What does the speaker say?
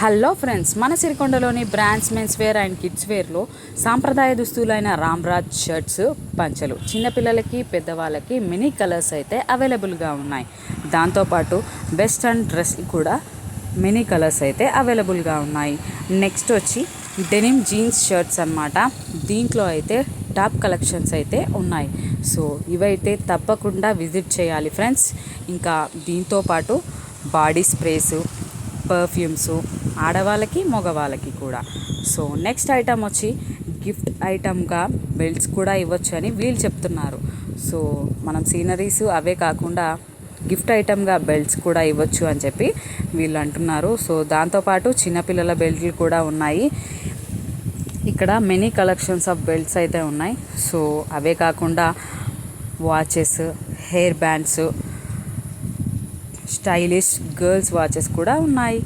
Hello friends మన సిరికొండలోని brands men's wear and kids వేర్లో సాంప్రదాయ దుస్తులైన Ramraj shirts పంచలు చిన్నపిల్లలకి పెద్దవాళ్ళకి మినీ కలర్స్ అయితే అవైలబుల్గా ఉన్నాయి. దాంతోపాటు వెస్ట్రన్ డ్రెస్ కూడా మినీ కలర్స్ అయితే అవైలబుల్గా ఉన్నాయి. నెక్స్ట్ వచ్చి డెనిమ్ జీన్స్ షర్ట్స్ అన్నమాట. దీంట్లో అయితే టాప్ కలెక్షన్స్ అయితే ఉన్నాయి. సో ఇవైతే తప్పకుండా విజిట్ చేయాలి ఫ్రెండ్స్. ఇంకా దీంతో పాటు బాడీ స్ప్రేసు పర్ఫ్యూమ్స్ ఆడవాళ్ళకి మగవాళ్ళకి కూడా. సో నెక్స్ట్ ఐటమ్ వచ్చి గిఫ్ట్ ఐటమ్గా బెల్ట్స్ కూడా ఇవ్వచ్చు అని వీళ్ళు చెప్తున్నారు. సో మనం సీనరీస్ అవే కాకుండా గిఫ్ట్ ఐటమ్గా బెల్ట్స్ కూడా ఇవ్వచ్చు అని చెప్పి వీళ్ళు అంటున్నారు. సో దాంతోపాటు చిన్నపిల్లల బెల్ట్లు కూడా ఉన్నాయి. ఇక్కడ మెనీ కలెక్షన్స్ ఆఫ్ బెల్ట్స్ అయితే ఉన్నాయి. సో అవే కాకుండా watches hair bands stylish girls watches కూడా ఉన్నాయి.